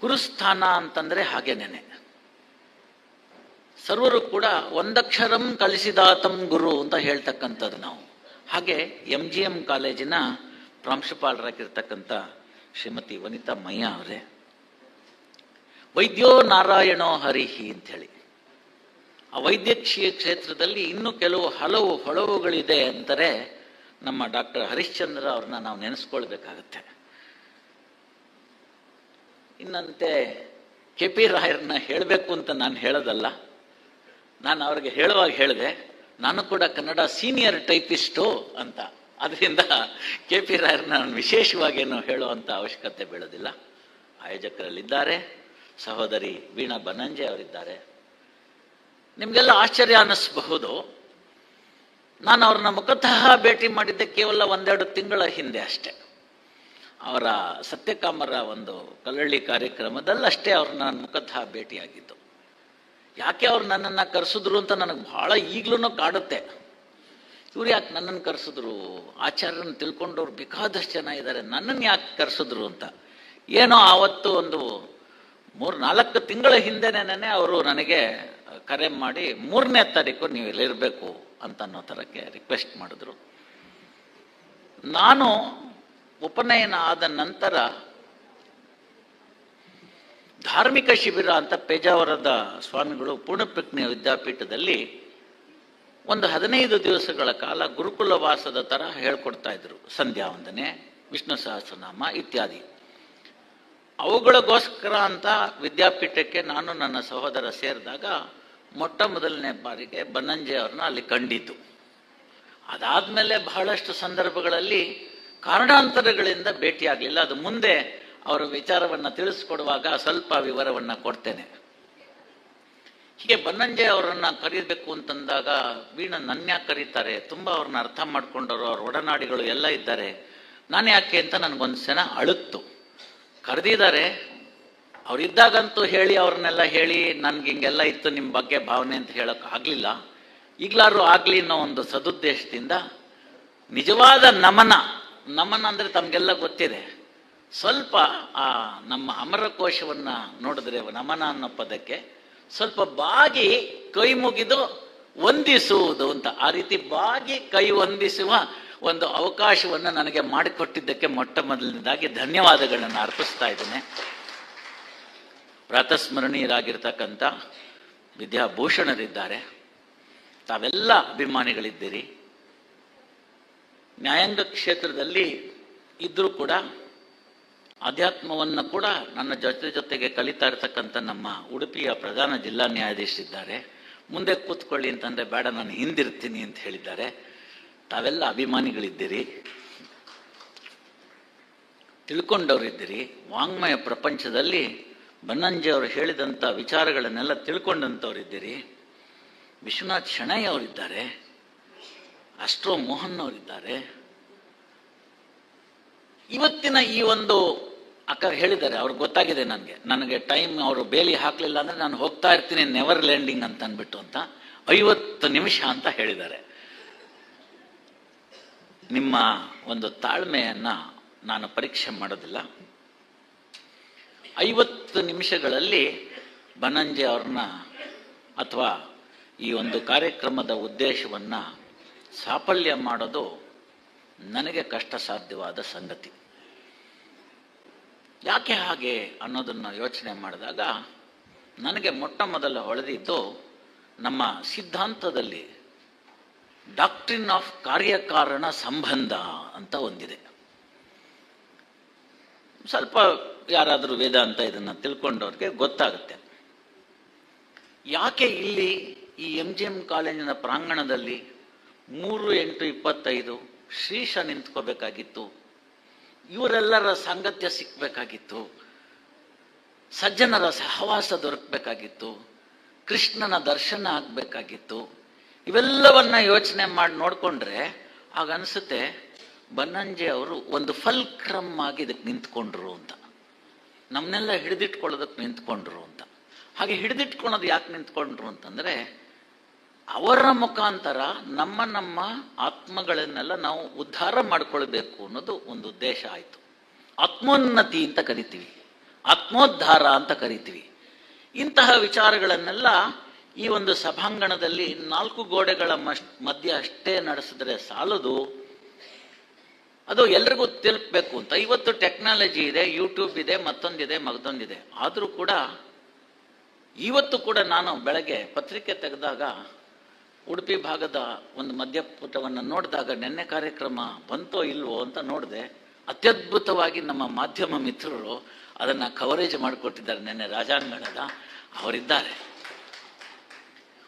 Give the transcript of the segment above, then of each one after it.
ಗುರುಸ್ಥಾನ ಅಂತಂದ್ರೆ ಹಾಗೇನೇನೆ. ಸರ್ವರು ಕೂಡ ಒಂದಕ್ಷರಂ ಕಲಿಸಿದಾತಂ ಗುರು ಅಂತ ಹೇಳ್ತಕ್ಕಂಥದ್ದು ನಾವು. ಹಾಗೆ ಎಂ ಜಿ ಎಂ ಕಾಲೇಜಿನ ಪ್ರಾಂಶುಪಾಲರಾಗಿರ್ತಕ್ಕಂಥ ಶ್ರೀಮತಿ ವನಿತಾ ಮಯ್ಯ ಅವರೇ. ವೈದ್ಯೋ ನಾರಾಯಣೋ ಹರಿಹಿ ಅಂಥೇಳಿ. ಆ ವೈದ್ಯಕೀಯ ಕ್ಷೇತ್ರದಲ್ಲಿ ಇನ್ನೂ ಕೆಲವು ಹಲವು ಹೊಳವುಗಳಿದೆ ಅಂತಾರೆ ನಮ್ಮ ಡಾಕ್ಟರ್ ಹರಿಶ್ಚಂದ್ರ ಅವ್ರನ್ನ ನಾವು ನೆನೆಸ್ಕೊಳ್ಬೇಕಾಗತ್ತೆ. ಇನ್ನಂತೆ ಕೆ ಪಿ ರಾಯರನ್ನ ಹೇಳಬೇಕು ಅಂತ ನಾನು ಹೇಳೋದಲ್ಲ. ನಾನು ಅವ್ರಿಗೆ ಹೇಳುವಾಗ ಹೇಳಿದೆ, ನಾನು ಕೂಡ ಕನ್ನಡ ಸೀನಿಯರ್ ಟೈಪಿಸ್ಟು ಅಂತ. ಅದರಿಂದ ಕೆ ಪಿ ರಾಯರನ್ನ ನಾನು ವಿಶೇಷವಾಗೇನು ಹೇಳುವಂಥ ಅವಶ್ಯಕತೆ ಬೀಳೋದಿಲ್ಲ. ಆಯೋಜಕರಲ್ಲಿದ್ದಾರೆ, ಸಹೋದರಿ ವೀಣಾ ಬನಂಜೆ ಅವರಿದ್ದಾರೆ. ನಿಮಗೆಲ್ಲ ಆಶ್ಚರ್ಯ ಅನ್ನಿಸ್ಬಹುದು. ನಾನು ಅವ್ರನ್ನ ಮುಖತಃ ಭೇಟಿ ಮಾಡಿದ್ದೆ ಕೇವಲ ಒಂದೆರಡು ತಿಂಗಳ ಹಿಂದೆ ಅಷ್ಟೆ. ಅವರ ಸತ್ಯಕಾಮರ ಒಂದು ಕಲ್ಲಳ್ಳಿ ಕಾರ್ಯಕ್ರಮದಲ್ಲಷ್ಟೇ ಅವ್ರನ್ನ ನಾನು ಮುಖತಃ ಭೇಟಿಯಾಗಿದ್ದು. ಯಾಕೆ ಅವ್ರು ನನ್ನನ್ನು ಕರೆಸಿದ್ರು ಅಂತ ನನಗೆ ಬಹಳ ಈಗಲೂ ಕಾಡುತ್ತೆ ಇವ್ರು ಯಾಕೆ ನನ್ನನ್ನು ಕರೆಸಿದ್ರು? ಆಚಾರ್ಯನ ತಿಳ್ಕೊಂಡವ್ರು ಬೇಕಾದಷ್ಟು ಜನ ಇದ್ದಾರೆ ನನ್ನನ್ನು ಯಾಕೆ ಕರೆಸಿದ್ರು ಅಂತ? ಏನೋ ಆವತ್ತು ಒಂದು ಮೂರು ನಾಲ್ಕು ತಿಂಗಳ ಹಿಂದೆನೇ ಅವರು ನನಗೆ ಕರೆ ಮಾಡಿ, ಮೂರನೇ ತಾರೀಕು ನೀವು ಇಲ್ಲಿರಬೇಕು ಅಂತ ಅನ್ನೋ ಥರಕ್ಕೆ ರಿಕ್ವೆಸ್ಟ್ ಮಾಡಿದ್ರು. ನಾನು ಉಪನಯನ ಆದ ನಂತರ ಧಾರ್ಮಿಕ ಶಿಬಿರ ಅಂತ ಪೇಜಾವರದ ಸ್ವಾಮಿಗಳು ಪೂರ್ಣಪ್ರಜ್ಞೆ ವಿದ್ಯಾಪೀಠದಲ್ಲಿ ಒಂದು ಹದಿನೈದು ದಿವಸಗಳ ಕಾಲ ಗುರುಕುಲ ವಾಸದ ಥರ ಹೇಳ್ಕೊಡ್ತಾ ಇದ್ರು. ಸಂಧ್ಯಾ ವಂದನೆ, ವಿಷ್ಣು ಸಹಸ್ರನಾಮ ಇತ್ಯಾದಿ. ಅವುಗಳಿಗೋಸ್ಕರ ಅಂತ ವಿದ್ಯಾಪೀಠಕ್ಕೆ ನಾನು ನನ್ನ ಸಹೋದರ ಸೇರಿದಾಗ ಮೊಟ್ಟ ಮೊದಲನೇ ಬಾರಿಗೆ ಬನ್ನಂಜೆ ಅವ್ರನ್ನ ಅಲ್ಲಿ ಕಂಡಿದ್ದು. ಅದಾದಮೇಲೆ ಬಹಳಷ್ಟು ಸಂದರ್ಭಗಳಲ್ಲಿ ಕಾರಣಾಂತರಗಳಿಂದ ಭೇಟಿಯಾಗಲಿಲ್ಲ ಅದು ಮುಂದೆ ಅವರ ವಿಚಾರವನ್ನು ತಿಳಿಸ್ಕೊಡುವಾಗ ಸ್ವಲ್ಪ ವಿವರವನ್ನು ಕೊಡ್ತೇನೆ. ಹೀಗೆ ಬನ್ನಂಜೆ ಅವರನ್ನ ಕರೀಬೇಕು ಅಂತಂದಾಗ ವೀಣ ನನ್ಯಾಕೆ ಕರೀತಾರೆ. ತುಂಬ ಅವ್ರನ್ನ ಅರ್ಥ ಮಾಡ್ಕೊಂಡವರು, ಅವ್ರ ಒಡನಾಡಿಗಳು ಎಲ್ಲ ಇದ್ದಾರೆ. ನಾನು ಯಾಕೆ ಅಂತ ನನಗೊಂದು ಸೆನ ಅಳುತ್ತು. ಕರೆದಿದ್ದಾರೆ. ಅವರಿದ್ದಾಗಂತೂ ಹೇಳಿ, ಅವ್ರನ್ನೆಲ್ಲ ಹೇಳಿ, ನನ್ಗೆ ಹಿಂಗೆಲ್ಲ ಇತ್ತು ನಿಮ್ಮ ಬಗ್ಗೆ ಭಾವನೆ ಅಂತ ಹೇಳಕ್ ಆಗಲಿಲ್ಲ. ಈಗಲಾರು ಆಗಲಿ ಅನ್ನೋ ಒಂದು ಸದುದ್ದೇಶದಿಂದ ನಿಜವಾದ ನಮನ ನಮನ ಅಂದರೆ ತಮಗೆಲ್ಲ ಗೊತ್ತಿದೆ. ಸ್ವಲ್ಪ, ಆ, ನಮ್ಮ ಅಮರಕೋಶವನ್ನು ನೋಡಿದ್ರೆ, ನಮನ ಅನ್ನೋ ಪದಕ್ಕೆ ಸ್ವಲ್ಪ ಬಾಗಿ ಕೈ ಮುಗಿದು ವಂದಿಸುವುದು ಅಂತ. ಆ ರೀತಿ ಬಾಗಿ ಕೈ ವಂದಿಸುವ ಒಂದು ಅವಕಾಶವನ್ನು ನನಗೆ ಮಾಡಿಕೊಟ್ಟಿದ್ದಕ್ಕೆ ಮೊಟ್ಟ ಮೊದಲನೇದಾಗಿ ಧನ್ಯವಾದಗಳನ್ನು ಅರ್ಪಿಸ್ತಾ ಇದ್ದೇನೆ. ಪ್ರಾತಸ್ಮರಣೀಯರಾಗಿರ್ತಕ್ಕಂಥ ವಿದ್ಯಾಭೂಷಣರಿದ್ದಾರೆ. ತಾವೆಲ್ಲ ಅಭಿಮಾನಿಗಳಿದ್ದೀರಿ. ನ್ಯಾಯಾಂಗ ಕ್ಷೇತ್ರದಲ್ಲಿ ಇದ್ದರೂ ಕೂಡ ಅಧ್ಯಾತ್ಮವನ್ನು ಕೂಡ ನನ್ನ ಜೊತೆ ಜೊತೆಗೆ ಕಲಿತಾ ಇರತಕ್ಕಂಥ ನಮ್ಮ ಉಡುಪಿಯ ಪ್ರಧಾನ ಜಿಲ್ಲಾ ನ್ಯಾಯಾಧೀಶರಿದ್ದಾರೆ ಮುಂದೆ ಕೂತ್ಕೊಳ್ಳಿ ಅಂತಂದರೆ ಬೇಡ, ನಾನು ಹಿಂದಿರ್ತೀನಿ ಅಂತ ಹೇಳಿದ್ದಾರೆ. ತಾವೆಲ್ಲ ಅಭಿಮಾನಿಗಳಿದ್ದೀರಿ. ತಿಳ್ಕೊಂಡವರಿದ್ದೀರಿ. ವಾಂಗ್ಮಯ ಪ್ರಪಂಚದಲ್ಲಿ ಬನ್ನಂಜೆ ಅವರು ಹೇಳಿದಂಥ ವಿಚಾರಗಳನ್ನೆಲ್ಲ ತಿಳ್ಕೊಂಡಂಥವರಿದ್ದೀರಿ. ವಿಶ್ವನಾಥ್ ಶೆಣೈ ಅವರಿದ್ದಾರೆ. ಅಸ್ಟ್ರೋ ಮೋಹನ್ ಅವರಿದ್ದಾರೆ ಇವತ್ತಿನ ಈ ಒಂದು ಅಕ್ಕ ಹೇಳಿದ್ದಾರೆ, ಅವ್ರಿಗೆ ಗೊತ್ತಾಗಿದೆ ನನಗೆ. ನನಗೆ ಟೈಮ್ ಅವರು ಬೇಲಿ ಹಾಕಲಿಲ್ಲ ಅಂದರೆ ನಾನು ಹೋಗ್ತಾ ಇರ್ತೀನಿ ನೆವರ್ ಲ್ಯಾಂಡಿಂಗ್ ಅಂತ ಅಂದ್ಬಿಟ್ಟು ಅಂತ ಐವತ್ತು ನಿಮಿಷ ಅಂತ ಹೇಳಿದ್ದಾರೆ. ನಿಮ್ಮ ಒಂದು ತಾಳ್ಮೆಯನ್ನು ನಾನು ಪರೀಕ್ಷೆ ಮಾಡೋದಿಲ್ಲ. ಐವತ್ತು ನಿಮಿಷಗಳಲ್ಲಿ ಬನಂಜೆ ಅವ್ರನ್ನ ಅಥವಾ ಈ ಒಂದು ಕಾರ್ಯಕ್ರಮದ ಉದ್ದೇಶವನ್ನು ಸಾಫಲ್ಯ ಮಾಡೋದು ನನಗೆ ಕಷ್ಟ ಸಾಧ್ಯವಾದ ಸಂಗತಿ. ಯಾಕೆ ಹಾಗೆ ಅನ್ನೋದನ್ನು ಯೋಚನೆ ಮಾಡಿದಾಗ ನನಗೆ ಮೊಟ್ಟ ಮೊದಲ ಹೊಳೆದಿದ್ದು ನಮ್ಮ ಸಿದ್ಧಾಂತದಲ್ಲಿ ಡಾಕ್ಟ್ರಿನ್ ಆಫ್ ಕಾರ್ಯಕಾರಣ ಸಂಬಂಧ ಅಂತ ಒಂದಿದೆ. ಸ್ವಲ್ಪ ಯಾರಾದರೂ ವೇದಾಂತ ಇದನ್ನು ತಿಳ್ಕೊಂಡವ್ರಿಗೆ ಗೊತ್ತಾಗುತ್ತೆ. ಯಾಕೆ ಇಲ್ಲಿ ಈ ಎಂ ಜಿ ಎಂ ಕಾಲೇಜಿನ ಪ್ರಾಂಗಣದಲ್ಲಿ ಮೂರು ಎಂಟು ಇಪ್ಪತ್ತೈದು ಶ್ರೀಶ ನಿಂತ್ಕೋಬೇಕಾಗಿತ್ತು. ಇವರೆಲ್ಲರ ಸಾಂಗತ್ಯ ಸಿಕ್ಕಬೇಕಾಗಿತ್ತು ಸಜ್ಜನರ ಸಹವಾಸ ದೊರಕಬೇಕಾಗಿತ್ತು. ಕೃಷ್ಣನ ದರ್ಶನ ಆಗಬೇಕಾಗಿತ್ತು. ಇವೆಲ್ಲವನ್ನ ಯೋಚನೆ ಮಾಡಿ ನೋಡಿಕೊಂಡ್ರೆ ಆಗ ಅನಿಸುತ್ತೆ ಬನ್ನಂಜೆ ಅವರು ಒಂದು ಫಲ್ಕ್ರಮ್ ಆಗಿ ಇದಕ್ಕೆ ನಿಂತ್ಕೊಂಡ್ರು ಅಂತ. ನಮ್ಮನ್ನೆಲ್ಲ ಹಿಡಿದಿಟ್ಕೊಳ್ಳೋದಕ್ಕೆ ನಿಂತ್ಕೊಂಡ್ರು ಅಂತ. ಹಾಗೆ ಹಿಡಿದಿಟ್ಕೊಳ್ಳೋದು ಯಾಕೆ ನಿಂತ್ಕೊಂಡ್ರು ಅಂತಂದರೆ ಅವರ ಮುಖಾಂತರ ನಮ್ಮ ನಮ್ಮ ಆತ್ಮಗಳನ್ನೆಲ್ಲ ನಾವು ಉದ್ಧಾರ ಮಾಡಿಕೊಳ್ಬೇಕು ಅನ್ನೋದು ಒಂದು ಉದ್ದೇಶ ಆಯಿತು. ಆತ್ಮೋನ್ನತಿ ಅಂತ ಕರಿತೀವಿ. ಆತ್ಮೋದ್ಧಾರ ಅಂತ ಕರಿತೀವಿ. ಇಂತಹ ವಿಚಾರಗಳನ್ನೆಲ್ಲ ಈ ಒಂದು ಸಭಾಂಗಣದಲ್ಲಿ ನಾಲ್ಕು ಗೋಡೆಗಳ ಮಧ್ಯ ಅಷ್ಟೇ ನಡೆಸಿದ್ರೆ ಸಾಲದು. ಅದು ಎಲ್ರಿಗೂ ತಲುಪಬೇಕು ಅಂತ. ಇವತ್ತು ಟೆಕ್ನಾಲಜಿ ಇದೆ, ಯೂಟ್ಯೂಬ್ ಇದೆ, ಮತ್ತೊಂದಿದೆ ಮಗದೊಂದಿದೆ ಆದರೂ ಕೂಡ ಇವತ್ತು ಕೂಡ ನಾನು ಬೆಳಗ್ಗೆ ಪತ್ರಿಕೆ ತೆಗೆದಾಗ ಉಡುಪಿ ಭಾಗದ ಒಂದು ಮಧ್ಯಪುಟವನ್ನು ನೋಡಿದಾಗ ನಿನ್ನೆ ಕಾರ್ಯಕ್ರಮ ಬಂತೋ ಇಲ್ವೋ ಅಂತ ನೋಡಿದೆ. ಅತ್ಯದ್ಭುತವಾಗಿ ನಮ್ಮ ಮಾಧ್ಯಮ ಮಿತ್ರರು ಅದನ್ನು ಕವರೇಜ್ ಮಾಡಿಕೊಟ್ಟಿದ್ದಾರೆ ನಿನ್ನೆ ರಾಜಾಂಗಣದ ಅವರಿದ್ದಾರೆ.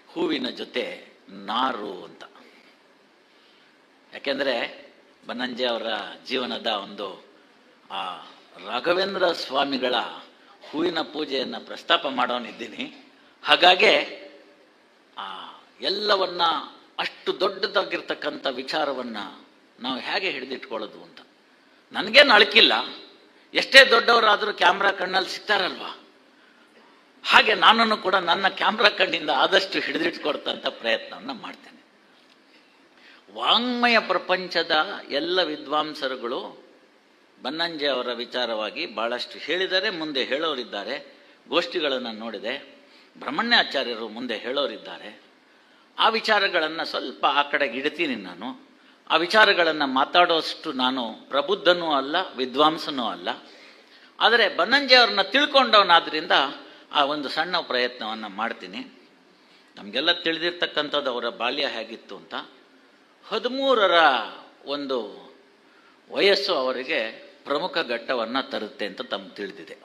ಹೂವಿನ ಜೊತೆ ನಾರು ಅಂತ. ಯಾಕೆಂದರೆ ಬನ್ನಂಜೆ ಅವರ ಜೀವನದ ಒಂದು, ಆ, ರಾಘವೇಂದ್ರ ಸ್ವಾಮಿಗಳ ಹೂವಿನ ಪೂಜೆಯನ್ನು ಪ್ರಸ್ತಾಪ ಮಾಡೋನಿದ್ದೀನಿ. ಹಾಗಾಗೆ, ಆ ಎಲ್ಲವನ್ನ ಅಷ್ಟು ದೊಡ್ಡದಾಗಿರ್ತಕ್ಕಂಥ ವಿಚಾರವನ್ನ ನಾವು ಹೇಗೆ ಹಿಡಿದಿಟ್ಕೊಳ್ಳೋದು ಅಂತ. ನನಗೇನು ಅಳಕಿಲ್ಲ. ಎಷ್ಟೇ ದೊಡ್ಡವರಾದರೂ ಕ್ಯಾಮ್ರಾ ಕಣ್ಣಲ್ಲಿ ಸಿಗ್ತಾರಲ್ವಾ? ಹಾಗೆ ನಾನು ಕೂಡ ನನ್ನ ಕ್ಯಾಮ್ರಾ ಕಣ್ಣಿಂದ ಆದಷ್ಟು ಹಿಡಿದಿಟ್ಕೊಡ್ತಂಥ ಪ್ರಯತ್ನವನ್ನು ಮಾಡ್ತೇನೆ. ವಾಂಗ್ಮಯ ಪ್ರಪಂಚದ ಎಲ್ಲ ವಿದ್ವಾಂಸರುಗಳು ಬನ್ನಂಜೆ ಅವರ ವಿಚಾರವಾಗಿ ಬಹಳಷ್ಟು ಹೇಳಿದರೆ, ಮುಂದೆ ಹೇಳೋರಿದ್ದಾರೆ. ಗೋಷ್ಠಿಗಳನ್ನು ನೋಡಿದೆ. ಬ್ರಹ್ಮಣ್ಯಾಚಾರ್ಯರು ಮುಂದೆ ಹೇಳೋರಿದ್ದಾರೆ. ಆ ವಿಚಾರಗಳನ್ನು ಸ್ವಲ್ಪ ಆ ಕಡೆಗೆ ಇಡ್ತೀನಿ ನಾನು. ಆ ವಿಚಾರಗಳನ್ನು ಮಾತಾಡೋಷ್ಟು ನಾನು ಪ್ರಬುದ್ಧನೂ ಅಲ್ಲ, ವಿದ್ವಾಂಸನೂ ಅಲ್ಲ. ಆದರೆ ಬನ್ನಂಜೆ ಅವ್ರನ್ನ ತಿಳ್ಕೊಂಡವನಾದ್ರಿಂದ ಆ ಒಂದು ಸಣ್ಣ ಪ್ರಯತ್ನವನ್ನು ಮಾಡ್ತೀನಿ. ನಮಗೆಲ್ಲ ತಿಳಿದಿರ್ತಕ್ಕಂಥದ್ದು ಅವರ ಬಾಲ್ಯ ಹೇಗಿತ್ತು ಅಂತ. ಹದಿಮೂರರ ಒಂದು ವಯಸ್ಸು ಅವರಿಗೆ ಪ್ರಮುಖ ಘಟ್ಟವನ್ನು ತರುತ್ತೆ ಅಂತ ತಮ್ಗೆ ತಿಳಿದಿದೆ.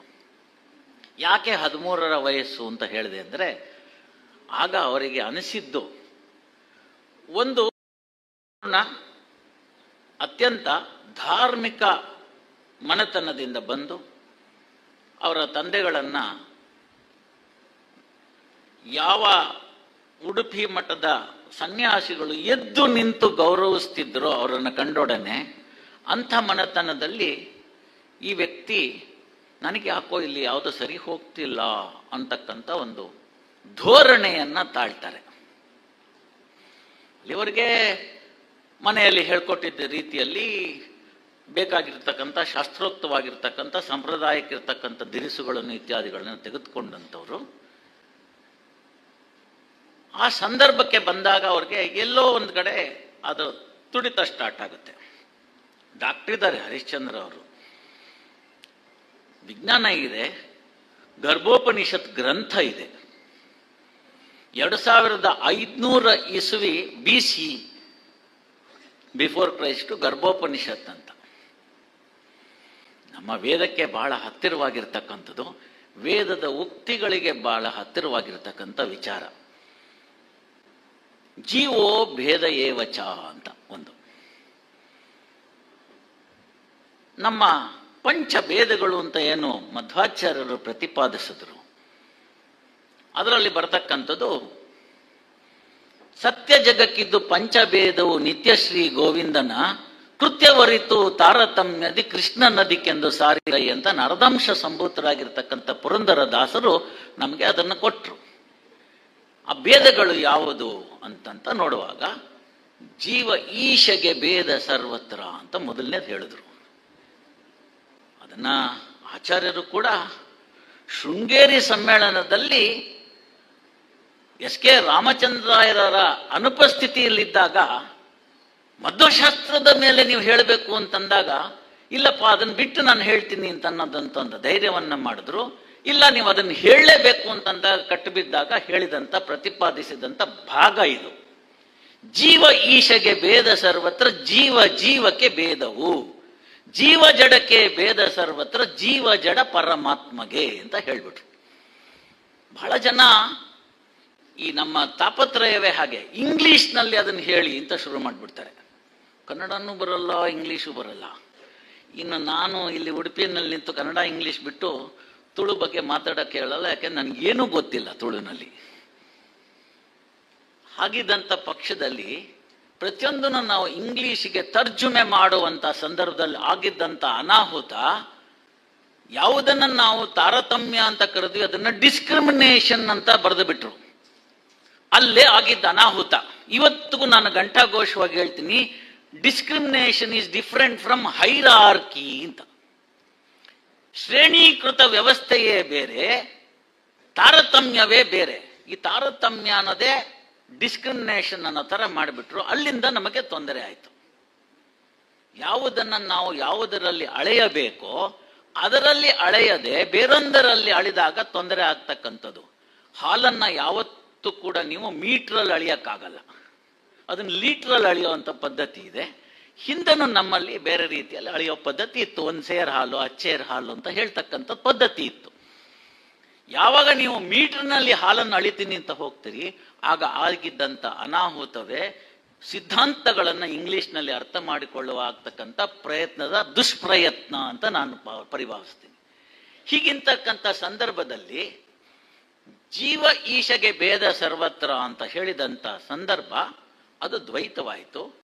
ಯಾಕೆ ಹದಿಮೂರರ ವಯಸ್ಸು ಅಂತ ಹೇಳಿದೆ ಅಂದರೆ, ಆಗ ಅವರಿಗೆ ಅನಿಸಿದ್ದು ಒಂದು ಅತ್ಯಂತ ಧಾರ್ಮಿಕ ಮನೆತನದಿಂದ ಬಂದು ಅವರ ತಂದೆಗಳನ್ನು ಯಾವ ಉಡುಪಿ ಮಠದ ಸನ್ಯಾಸಿಗಳು ಎದ್ದು ನಿಂತು ಗೌರವಿಸ್ತಿದ್ರು ಅವರನ್ನು ಕಂಡೊಡನೆ ಅಂಥ ಮನೆತನದಲ್ಲಿ ಈ ವ್ಯಕ್ತಿ ನನಗೆ ಯಾಕೋ ಇಲ್ಲಿ ಯಾವುದು ಸರಿ ಹೋಗ್ತಿಲ್ಲ ಅಂತಕ್ಕಂಥ ಒಂದು ಧೋರಣೆಯನ್ನು ತಾಳ್ತಾರೆ. ಇವರಿಗೆ ಮನೆಯಲ್ಲಿ ಹೇಳ್ಕೊಟ್ಟಿದ್ದ ರೀತಿಯಲ್ಲಿ ಬೇಕಾಗಿರ್ತಕ್ಕಂಥ ಶಾಸ್ತ್ರೋಕ್ತವಾಗಿರ್ತಕ್ಕಂಥ ಸಂಪ್ರದಾಯಕ್ಕಿರ್ತಕ್ಕಂಥ ದಿರಿಸುಗಳನ್ನು ಇತ್ಯಾದಿಗಳನ್ನು ತೆಗೆದುಕೊಂಡಂಥವ್ರು. ಆ ಸಂದರ್ಭಕ್ಕೆ ಬಂದಾಗ ಅವ್ರಿಗೆ ಎಲ್ಲೋ ಒಂದು ಕಡೆ ಅದು ತುಡಿತ ಸ್ಟಾರ್ಟ್ ಆಗುತ್ತೆ. ಡಾಕ್ಟರ್ ಇದ್ದಾರೆ, ಹರಿಶ್ಚಂದ್ರ ಅವರು. ವಿಜ್ಞಾನ ಇದೆ, ಗರ್ಭೋಪನಿಷತ್ ಗ್ರಂಥ ಇದೆ. ಎರಡು ಸಾವಿರದ ಐದುನೂರ ಇಸುವಿ B C before Christ Garbhopanishad ಅಂತ ನಮ್ಮ ವೇದಕ್ಕೆ ಬಹಳ ಹತ್ತಿರವಾಗಿರ್ತಕ್ಕಂಥದ್ದು, ವೇದದ ಉಕ್ತಿಗಳಿಗೆ ಬಹಳ ಹತ್ತಿರವಾಗಿರ್ತಕ್ಕಂಥ ವಿಚಾರ. ಜೀವೋ ಭೇದ ಏವಚ ಅಂತ ಒಂದು. ನಮ್ಮ ಪಂಚಭೇದಗಳು ಅಂತ ಏನು ಮಧ್ವಾಚಾರ್ಯರು ಪ್ರತಿಪಾದಿಸಿದ್ರು. ಅದರಲ್ಲಿ ಬರತಕ್ಕಂಥದ್ದು ಸತ್ಯ ಜಗಕ್ಕಿದ್ದು ಪಂಚಭೇದವು ನಿತ್ಯಶ್ರೀ ಗೋವಿಂದನ. ಕೃತ್ಯವರಿತು ತಾರತಮ್ಯದಿ ಕೃಷ್ಣ ನದಿಕೆಂದು ಸಾರಿರೈ ಅಂತ ನರದಂಶ ಸಂಭೂತರಾಗಿರ್ತಕ್ಕಂಥ ಪುರಂದರ ದಾಸರು ನಮಗೆ ಅದನ್ನು ಕೊಟ್ಟರು ಆ ಭೇದಗಳು ಯಾವುದು ಅಂತಂತ ನೋಡುವಾಗ ಜೀವ ಈಶೆಗೆ ಭೇದ ಸರ್ವತ್ರ ಅಂತ ಮೊದಲನೇದು ಹೇಳಿದ್ರು. ಅದನ್ನ ಆಚಾರ್ಯರು ಕೂಡ ಶೃಂಗೇರಿ ಸಮ್ಮೇಳನದಲ್ಲಿ ಎಸ್ ಕೆ ರಾಮಚಂದ್ರಾಯರರ ಅನುಪಸ್ಥಿತಿಯಲ್ಲಿದ್ದಾಗ ಮಧ್ವಶಾಸ್ತ್ರದ ಮೇಲೆ ನೀವು ಹೇಳಬೇಕು ಅಂತಂದಾಗ, ಇಲ್ಲಪ್ಪ ಅದನ್ನು ಬಿಟ್ಟು ನಾನು ಹೇಳ್ತೀನಿ ಅಂತ ಅನ್ನೋದಂತ ಒಂದು ಧೈರ್ಯವನ್ನು ಮಾಡಿದ್ರು. ಇಲ್ಲ, ನೀವು ಅದನ್ನು ಹೇಳಲೇಬೇಕು ಅಂತಂದಾಗ ಕಟ್ಟುಬಿದ್ದಾಗ ಹೇಳಿದಂಥ ಪ್ರತಿಪಾದಿಸಿದಂಥ ಭಾಗ ಇದು. ಜೀವ ಈಶಗೆ ಭೇದ ಸರ್ವತ್ರ, ಜೀವ ಜೀವಕ್ಕೆ ಭೇದವು. ಜೀವ ಜಡಕ್ಕೆ ಭೇದ ಸರ್ವತ್ರ, ಜೀವ ಜಡ ಪರಮಾತ್ಮಗೆ ಅಂತ ಹೇಳ್ಬಿಟ್ರು. ಬಹಳ ಜನ ಈ ನಮ್ಮ ತಾಪತ್ರಯವೇ ಹಾಗೆ. ಇಂಗ್ಲೀಷ್ನಲ್ಲಿ ಅದನ್ನು ಹೇಳಿ ಅಂತ ಶುರು ಮಾಡಿಬಿಡ್ತಾರೆ. ಕನ್ನಡನೂ ಬರಲ್ಲ, ಇಂಗ್ಲೀಷು ಬರಲ್ಲ. ಇನ್ನು ನಾನು ಇಲ್ಲಿ ಉಡುಪಿಯಲ್ಲಿ ನಿಂತು ಕನ್ನಡ, ಇಂಗ್ಲೀಷ್ ಬಿಟ್ಟು ತುಳು ಬಗ್ಗೆ ಮಾತಾಡೋಕ್ಕೆ ಹೇಳಲ್ಲ, ಯಾಕೆ ನನಗೇನೂ ಗೊತ್ತಿಲ್ಲ ತುಳುನಲ್ಲಿ. ಹಾಗಿದ್ದಂಥ ಪಕ್ಷದಲ್ಲಿ ಪ್ರತಿಯೊಂದನ್ನು ನಾವು ಇಂಗ್ಲೀಷಿಗೆ ತರ್ಜುಮೆ ಮಾಡುವಂಥ ಸಂದರ್ಭದಲ್ಲಿ ಆಗಿದ್ದಂಥ ಅನಾಹುತ, ಯಾವುದನ್ನು ನಾವು ತಾರತಮ್ಯ ಅಂತ ಕರೆದ್ವಿ, ಅದನ್ನು ಡಿಸ್ಕ್ರಿಮಿನೇಷನ್ ಅಂತ ಬರೆದು ಬಿಟ್ರು ಅಲ್ಲೇ ಆಗಿದ್ದ ಅನಾಹುತ. ಇವತ್ತಿಗೂ ನಾನು ಘಂಟಾಘೋಷವಾಗಿ ಹೇಳ್ತೀನಿ discrimination is different from hierarchy ಅಂತ. ಶ್ರೇಣೀಕೃತ ವ್ಯವಸ್ಥೆಯೇ ಬೇರೆ, ತಾರತಮ್ಯವೇ ಬೇರೆ. ಈ ತಾರತಮ್ಯ ಅನ್ನೋದೇ ಡಿಸ್ಕ್ರಿಮಿನೇಷನ್ ಅನ್ನೋ ಥರ ಮಾಡಿಬಿಟ್ರು, ಅಲ್ಲಿಂದ ನಮಗೆ ತೊಂದರೆ ಆಯಿತು. ಯಾವುದನ್ನು ನಾವು ಯಾವುದರಲ್ಲಿ ಅಳೆಯಬೇಕೋ, ಅದರಲ್ಲಿ ಅಳೆಯದೆ ಬೇರೊಂದರಲ್ಲಿ ಅಳಿದಾಗ ತೊಂದರೆ ಆಗ್ತಕ್ಕಂಥದ್ದು. ಹಾಲನ್ನು ಯಾವತ್ತೂ ಕೂಡ ನೀವು ಮೀಟ್ರಲ್ಲಿ ಅಳಿಯೋಕ್ಕಾಗಲ್ಲ. ಅದನ್ನು ಲೀಟ್ರಲ್ಲಿ ಅಳೆಯುವಂಥ ಪದ್ಧತಿ ಇದೆ. ಹಿಂದೆನೂ ನಮ್ಮಲ್ಲಿ ಬೇರೆ ರೀತಿಯಲ್ಲಿ ಅಳೆಯೋ ಪದ್ಧತಿ ಇತ್ತು. ಒಂದು ಸೇರ್ ಹಾಲು ಅಚ್ಚೇರ್ ಹಾಲು ಅಂತ ಹೇಳ್ತಕ್ಕಂಥ ಪದ್ಧತಿ ಇತ್ತು. ಯಾವಾಗ ನೀವು ಮೀಟರ್ನಲ್ಲಿ ಹಾಲನ್ನು ಅಳಿತೀನಿ ಅಂತ ಹೋಗ್ತೀರಿ, ಆಗ ಆಗಿದ್ದಂಥ ಅನಾಹುತವೇ ಸಿದ್ಧಾಂತಗಳನ್ನು ಇಂಗ್ಲೀಷ್ನಲ್ಲಿ ಅರ್ಥ ಮಾಡಿಕೊಳ್ಳುವ ಆಗ್ತಕ್ಕಂಥ ಪ್ರಯತ್ನದ ದುಷ್ಪ್ರಯತ್ನ ಅಂತ ನಾನು ಪರಿಭಾವಿಸ್ತೀನಿ. ಹೀಗಿಂತಕ್ಕಂಥ ಸಂದರ್ಭದಲ್ಲಿ ಜೀವ ಈಶಗೆ ಭೇದ ಸರ್ವತ್ರ ಅಂತ ಹೇಳಿದಂಥ ಸಂದರ್ಭ ಅದು ದ್ವೈತವಾಯಿತು.